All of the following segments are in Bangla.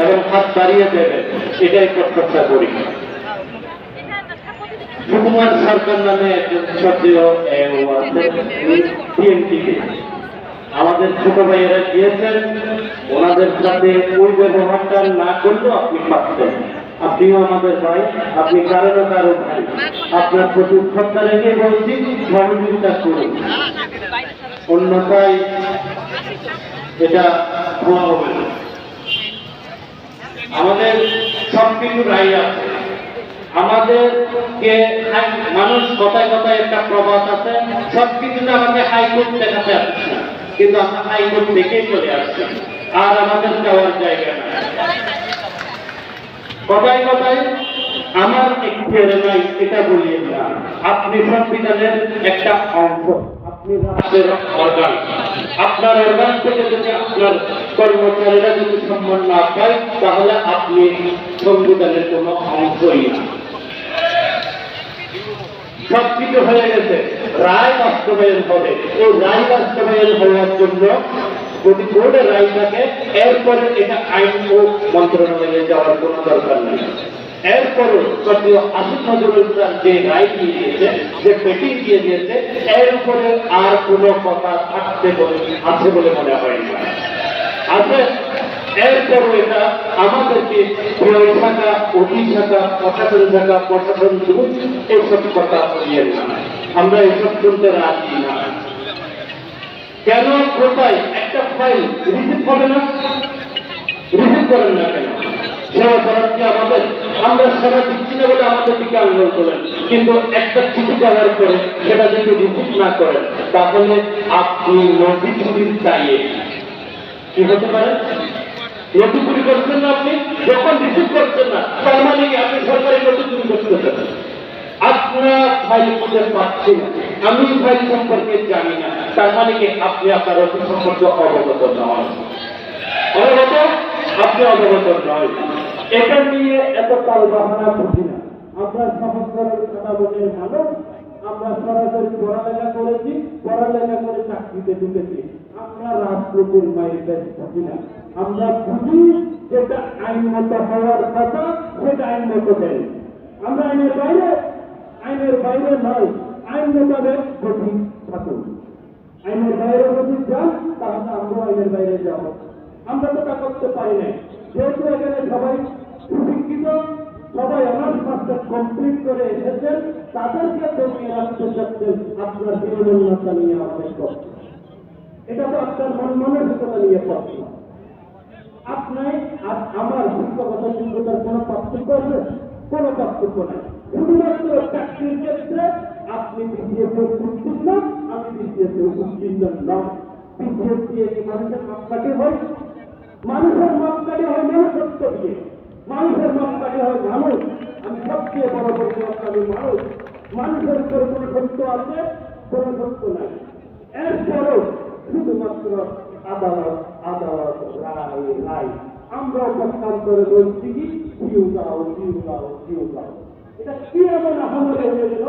এবং হাত বাড়িয়ে দেবেন। এটাই প্রত্যাশা করি। সুকুমার সরকার নামে একজন সক্রিয় আমাদের ছোট ভাইয়েরা গিয়েছেন, ওনাদের সাথে ওই ব্যবহারটা না করলেও আপনি পাচ্ছেন আপনিও আমাদের ভাই, আপনি কারও কারও ভাই। আপনার প্রতি শ্রদ্ধা রেখে বলছি, সহযোগিতা করুন। অন্যথায় এটা ভুয়া হবে আমাদের সব কিছু রাই আছে। আমাদেরকে মানুষ কথায় কথায় একটা প্রবাদ আছে, সব কিছুতে আমাকে হাইকোর্ট দেখাতে আসছে। কিন্তু আমরা হাইকোর্ট থেকেই চলে আসছি। আর আমাদের যাওয়ার জায়গা না কথায় কথায় আমার এখতিয়ারে নাই, এটা বলিয়ে না আপনি সংবিধানের একটা অংশ, আপনি রাষ্ট্রের অর্গান। আপনার অর্গান থেকে যদি আপনার কর্মচারীরা যদি সম্মান না পায়, তাহলে আপনি সংবিধানের কোনো অংশই না। সবকিছু হয়ে গেছে। রায় বাস্তবায়ন হবে। এই রায় বাস্তবায়ন হওয়ার জন্য যদি কোর্টের রায় থাকে, এরপরে এটা আইন ও মন্ত্রণালয়ে যাওয়ার কোনো দরকার নেই। এরপরে সক্রিয় আসিফ নজরুল ইসলাম যে রায় দিয়ে দিয়েছে, যে পেটি দিয়ে দিয়েছে, এর উপরে আর কোনো কথা থাকতে বলে, আছে বলে মনে হয় না। আছে এরপর এটা আমাদেরকে বই থাকা অফিস থাকা প্রশাসন থাকা, প্রশাসন যুগ এইসব কথা বলিয়ে না। আমরা এসব শুনতে রাজি না। কেন, কোথায়? একটা ফাইল রিসিভ হবে না? রিসিভ করেন না কেন? সেবা আমাদের আমরা সেবা দিচ্ছি না বলে আমাদের দিকে আন্দোলন করেন কিন্তু একটা চিঠি দেওয়ার পরে সেটা যদি রিসিভ না করেন, তাহলে আপনি নদী চুরির চাইয়ে কি হতে পারে? নথি চুরি করছেন না আপনি? যখন রিসিভ করছেন না, তার মানে আপনি সরকারি নথি চুরি করতেছেন? আপনার ফাইল খুঁজে পাচ্ছি না। আমি ফাইল সম্পর্কে জানি না। তার মানে কি আপনি আপনার অতি সম্পর্কে অবগত নয় অবগত? আপনি অবগত নয় এটা নিয়ে এত তাল বাহানা বুঝি না। আমরা সমস্ত খাতাবনের মানুষ আমরা সরাসরি পড়ালেখা করেছি, পড়ালেখা করে চাকরিতে ঢুকেছি। আমরা রাজনীতির মায়ের কাছে থাকি না আমরা বুঝি যেটা আইনমত হওয়ার কথা, সেটা আইনমত দেয় আমরা আইনের বাইরে আইনের বাইরে নয় আইন মোতাবেক গতি থাকুন। আইনের বাইরে যদি যান, তাহলে আমরা আইনের বাইরে যাব। আমরা তো তা করতে পারি না যেহেতু এখানে সবাই সুশিক্ষিত সবাই অনার্স মাস্টার কমপ্লিট করে এসেছেন, তাদেরকে দমিয়ে রাখতে চাচ্ছেন আপনার বিনোদনতা নিয়ে আমাদের করছে এটা তো আপনার মন মানসিকতা নিয়ে করছে আপনার আর আমার শিক্ষকতা যোগ্যতার কোনো পার্থক্য আছে? কোনো পার্থক্য নাই। শুধুমাত্র চাকরির ক্ষেত্রে আপনি বিসিএস উত্তীর্ণ আমি বিসিএস উত্তীর্ণ নয় বিসিএস দিয়ে মানুষের মাপকাঠি হয়? মানুষের মাপকাঠি হয় মানুষত্ব দিয়ে মানুষের মাপকাঠি হয় মানুষ। আমি সবচেয়ে বড় পরিবর্তন আমি মানুষ। মানুষের উপরে কোনো সত্য আছে, কোনো সত্য নাই। এরপরও শুধুমাত্র আদালত আদালত, রায় রায়। আমরাও পক্ষান্তরে বলছি কি জিউ দাও জিউ দাও জিউ দাও। এটা কি এমন আহমদে হয়ে গেল?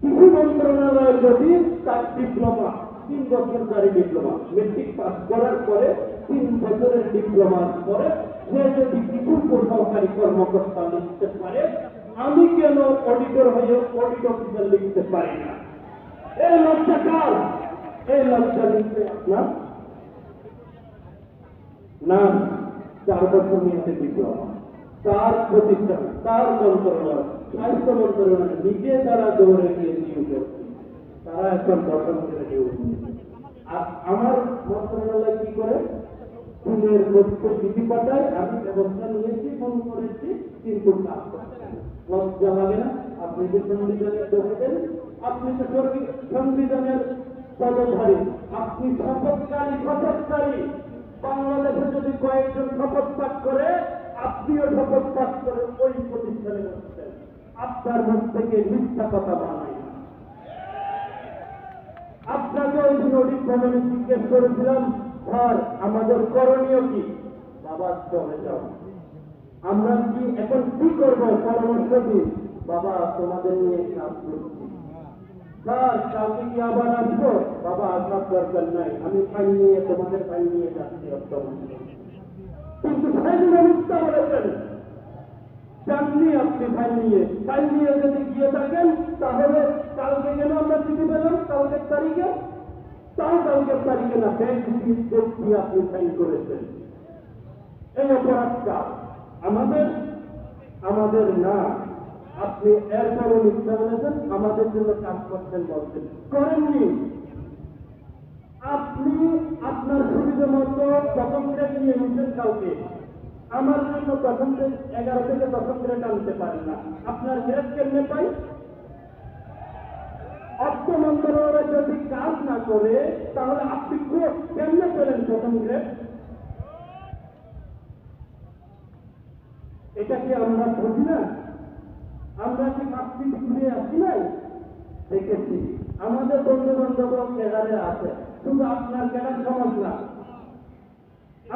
কৃষি মন্ত্রণালয়ের যদি তার ডিপ্লোমা, তিন বছর বছরকারী ডিপ্লোমা। মেট্রিক পাস করার পরে তিন বছরের ডিপ্লোমার পরে সে যদি কিছু সরকারি কর্মকর্তা লিখতে পারে। আমি কেন অডিটর হয়ে অডিট অফিসার লিখতে পারি না? এই লজ্জা কার? এই লজ্জা লিখতে আপনার? না, চার বছর নিয়েছে ডিপ্লোমা তার প্রতিষ্ঠান তার মন্ত্রণালয়, স্বাস্থ্য মন্ত্রণালয় নিজে তারা দৌড়ে গিয়ে নিয়োগ তারা এখন দর্শন করে নিয়োগ আর আমার মন্ত্রণালয় কি করে? তথ্য চিঠি পাঠায়, আমি ব্যবস্থা নিয়েছি, ফোন করেছি কিন্তু। লজ্জা লাগে না, আপনি যে সংবিধানের দোষে দেন আপনি তো সংবিধানের পদধারী আপনি শপথকারী শপথকারী। বাংলাদেশে যদি কয়েকজন শপথ পাঠ করে, আপনিও শপথ পাঠ করে ওই প্রতিষ্ঠানে আপনার মুখ থেকে মিথ্যা কথা বানায় আপনাকে ওই দিন অডিট ভবনে জিজ্ঞেস করেছিলাম স্যার আমাদের করণীয় কি? বাবা, চলে যাও। আমরা কি এখন কি করব? পরামর্শ দিই বাবা, তোমাদের নিয়ে কাজ করছি। স্যার, কালকে কি আবার আসব? বাবা, আসার দরকার নাই। আমি ফাইল নিয়ে, তোমাদের ফাইল নিয়ে যাচ্ছি কিন্তু সেদিন মিথ্যা বলেছেন। চাননি আপনি ফাইল নিয়ে। ফাইল নিয়ে যদি গিয়ে থাকেন, তাহলে কালকে কেন আমরা চিঠি পেলাম? কালকের তারিখে? তারিখে না আপনি করেছেন। এই অপরাধটা আমাদের আমাদের না, আপনি এরপরও মিথ্যা আমাদের জন্য কাজ করছেন বলছেন। করেননি। আপনি আপনার সুবিধা মতো প্রথম গ্রেড নিয়ে নিচ্ছেন কাউকে। আমার জন্য প্রথম এগারো থেকে প্রথম গ্রেড আনতে পারেন না। আপনার গ্রেড কেমনে পাই? অর্থ মন্ত্রণালয় যদি করে, তাহলে আপনি কো- কেমনে পেলেন প্রথম গ্রেড এটা কি আমরা বুঝি না? আমরা কি কাপটি ঘুরে আসি নাই? দেখেছি। আমাদের বন্ধু বান্ধব ক্যাডারে আছে। শুধু আপনার ক্যাডার সমাজ না।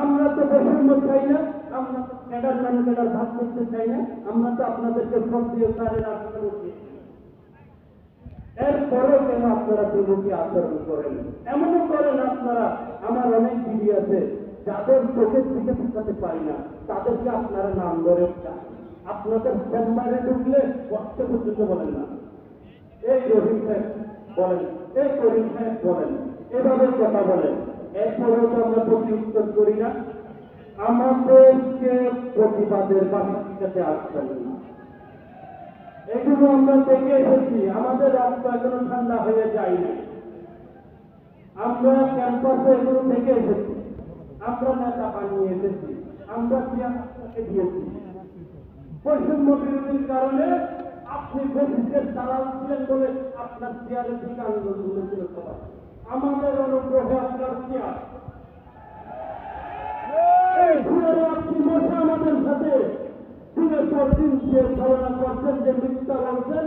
আমরা তো বৈষম্য চাই না। আমরা তো ক্যাডার নাম ক্যাডার ভাগ করতে চাই না। আমরা তো আপনাদেরকে দিয়ে স্যারের আসনে বসি এরপরেও কেন আপনারা প্রভুকে আচরণ করেন? এমনও করেন আপনারা, আমার অনেক দিদি আছে, যাদের চোখের দিকে তাকাতে পারি না, তাদেরকে আপনারা নাম ধরে আপনাদের চেম্বারে ঢুকলে কষ্ট পর্যন্ত বলেন না। এই রহিম সাহেব বলেন, এই করিম সাহেব বলেন, এভাবে কথা বলেন। এরপরেও তো আমরা প্রতি উত্তর করি না। আমাদেরকে প্রতিবাদের বাসা শিখাতে আসবেন না। এগুলো আমরা দেখে এসেছি আমাদের রক্ত এখনও ঠান্ডা হয়ে যায়নি আমরা ক্যাম্পাসে এগুলো দেখে এসেছি। আমরা নেতা বানিয়ে এসেছি, আমরা চেয়ারকে দিয়েছি। বৈষম্য বিরোধীর কারণে আপনি ব্রিটিশের দালাল ছিলেন বলে আপনার চেয়ারের দিকে আন্দোলন করেছিল সবাই আমাদের অনুগ্রহে, আপনার চেয়ার। চেয়ারে আপনি বসে আমাদের সাথে? দিনের পর দিন যে ধারণা করছেন, যে মিথ্যা বলছেন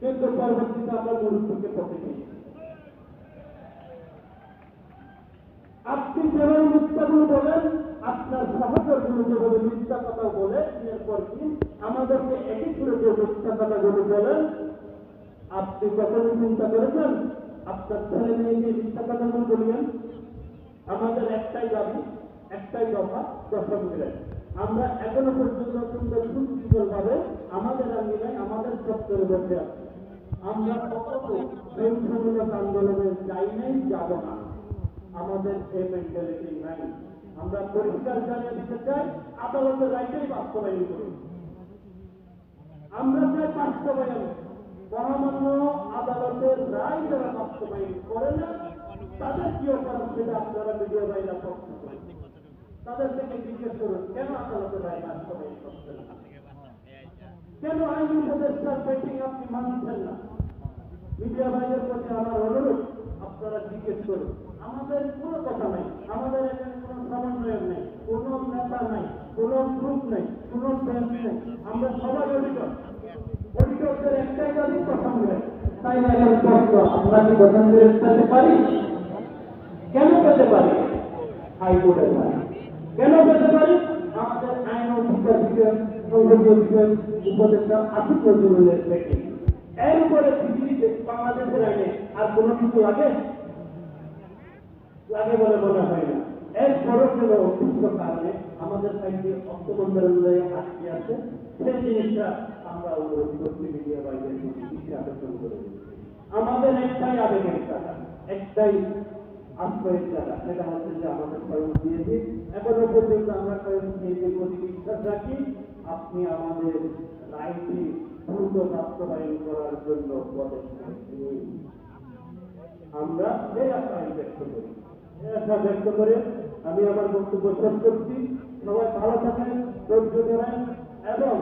কিন্তু পরবর্তীতে আমরা মুরব্বীকে পথে নিই আপনি যেভাবে মিথ্যাগুলো বলেন, আপনার সহকর্মীগুলো যেভাবে মিথ্যা কথা বলে দিনের পর দিন আমাদেরকে একই করে যে মিথ্যা কথাগুলো বলেন, আপনি কখনো চিন্তা করেছেন আপনার ছেলে মেয়েকে মিথ্যা কথাগুলো বলবেন আমাদের একটাই দাবি, একটাই দফা, দশম গ্রেড আমরা এখনও পর্যন্ত সুন্দর সুশৃঙ্খল ভাবে আমাদের আঙ্গিনায়, আমাদের চত্বরে বসে আছি। আমরা কখনো প্রেমসমূলক আন্দোলনে যাই নাই, যাব না। আমাদের এই মেন্টালিটি নাই। আমরা পরিষ্কার জানিয়ে দিতে চাই আদালতের রায়টাই বাস্তবায়ন করি আমরা চাই বাস্তবায়ন। মহামান্য আদালতের রায় যারা বাস্তবায়ন করে না, তাদের কি অপরাধ সেটা আপনারা ভিডিও বাইরা তাদের থেকে জিজ্ঞেস করুন, কেন আদালতের রায় বাস্তবায়ন করছে না? কেন আইন উপদেষ্টার পেটিং আপনি মানছেন না? মিডিয়া ভাইয়ের প্রতি আমার অনুরোধ, আপনারা জিজ্ঞেস করুন। আমাদের কোনো কথা নাই। আমাদের এখানে কোনো সমন্বয় নেই, কোনো নেতা নাই, কোনো গ্রুপ নেই, কোনো ব্যাংক নেই। আমরা সবাই অডিটর অডিটরদের একটাই দাবি গ্রেড তাই এখন প্রশ্ন, আমরা কি গ্রেড পেতে পারি? কেন পেতে পারি? হাইকোর্টের পারি। কেন পেতে পারি? আমাদের আইন অধিকার সংসদীয় উপদেষ্টা আসিফ নজরুলের থেকে এর উপরে পৃথিবীতে বাংলাদেশের আইনে আর কোনো কিছু লাগে? লাগে বলে মনে হয় না। এর পরও অসুস্থ কারণে আমাদের সাইডে অর্থমন্ত্রণালয়ে আটকে আছে, সেই জিনিসটা আমরা অনুরোধ মিডিয়া বাইরে দৃষ্টি আকর্ষণ করে আমাদের একটাই আবেগের টাকা একটাই আশ্রয়ের টাকা সেটা হচ্ছে যে আমাদের স্বয়ং দিয়েছি এখনও পর্যন্ত আমরা স্বয়ং দিয়েছি প্রতি বিশ্বাস রাখি। আপনি আমাদের রায়টি দ্রুত বাস্তবায়ন করার জন্য আমরা এই আশায় ব্যক্ত করি। এই আশা ব্যক্ত করে আমি আমার বক্তব্য শেষ করছি। সবাই ভালো থাকেন, ধৈর্য ধরেন এবং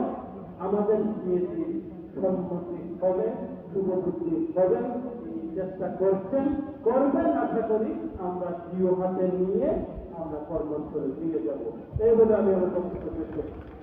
আমাদের যে সম্মতি হবে শুভবুদ্ধি এই চেষ্টা করছেন, করবেন আশা করি। আমরা জিও হাতে নিয়ে আমরা কর্মস্থলে ফিরে যাব। এই বলে আমি আমার বক্তব্য শেষ করছি।